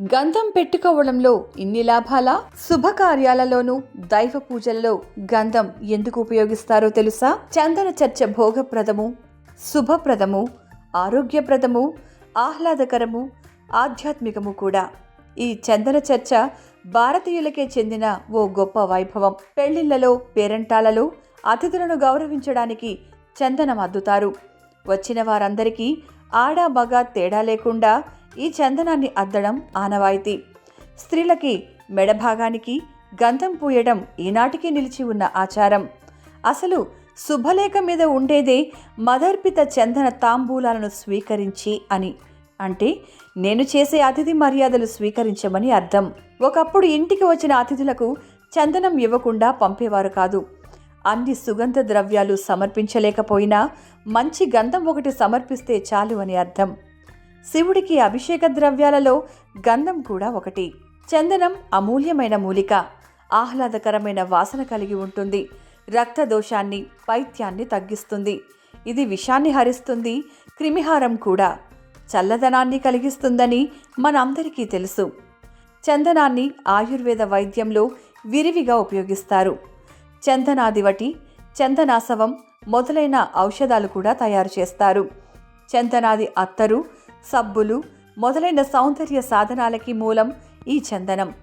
గంధం పెట్టుకోవడంలో ఇన్ని లాభాలా? శుభకార్యాలలోనూ దైవ పూజలలో గంధం ఎందుకు ఉపయోగిస్తారో తెలుసా? చందన చర్చ భోగప్రదము శుభప్రదము ఆరోగ్యప్రదము ఆహ్లాదకరము ఆధ్యాత్మికము కూడా. ఈ చందన చర్చ భారతీయులకే చెందిన ఓ గొప్ప వైభవం. పెళ్ళిళ్ళలో పేరంటాలలో అతిథులను గౌరవించడానికి చందనం అద్దుతారు. వచ్చిన వారందరికీ ఆడా మగ తేడా లేకుండా ఈ చందనాన్ని అద్దడం ఆనవాయితీ. స్త్రీలకి మెడభాగానికి గంధం పూయడం ఈనాటికి నిలిచి ఉన్న ఆచారం. అసలు శుభలేఖ మీద ఉండేదే మదర్పిత చందన తాంబూలాలను స్వీకరించి అని. అంటే నేను చేసే అతిథి మర్యాదలు స్వీకరించమని అర్థం. ఒకప్పుడు ఇంటికి వచ్చిన అతిథులకు చందనం ఇవ్వకుండా పంపేవారు కాదు. అన్ని సుగంధ ద్రవ్యాలు సమర్పించలేకపోయినా మంచి గంధం ఒకటి సమర్పిస్తే చాలు అని అర్థం. శివుడికి అభిషేక ద్రవ్యాలలో గంధం కూడా ఒకటి. చందనం అమూల్యమైన మూలిక. ఆహ్లాదకరమైన వాసన కలిగి ఉంటుంది. రక్త దోషాన్ని పైత్యాన్ని తగ్గిస్తుంది. ఇది విషాన్ని హరిస్తుంది. క్రిమిహారం కూడా చల్లదనాన్ని కలిగిస్తుందని మనందరికీ తెలుసు. చందనాన్ని ఆయుర్వేద వైద్యంలో విరివిగా ఉపయోగిస్తారు. చందనాదివటి చందనాసవం మొదలైన ఔషధాలు కూడా తయారు చేస్తారు. చందనాది అత్తరు సబ్బులు మొదలైన సౌందర్య సాధనాలకి మూలం ఈ చందనం.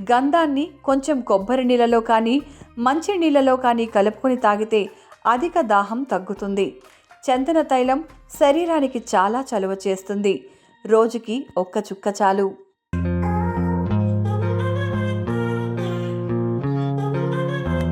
గంధాన్ని కొంచెం కొబ్బరి నీళ్ళలో కానీ మంచి నీళ్ళలో కానీ కలుపుకొని తాగితే అధిక దాహం తగ్గుతుంది. చందన తైలం శరీరానికి చాలా చలువ చేస్తుంది. రోజుకి ఒక్క చుక్క చాలు.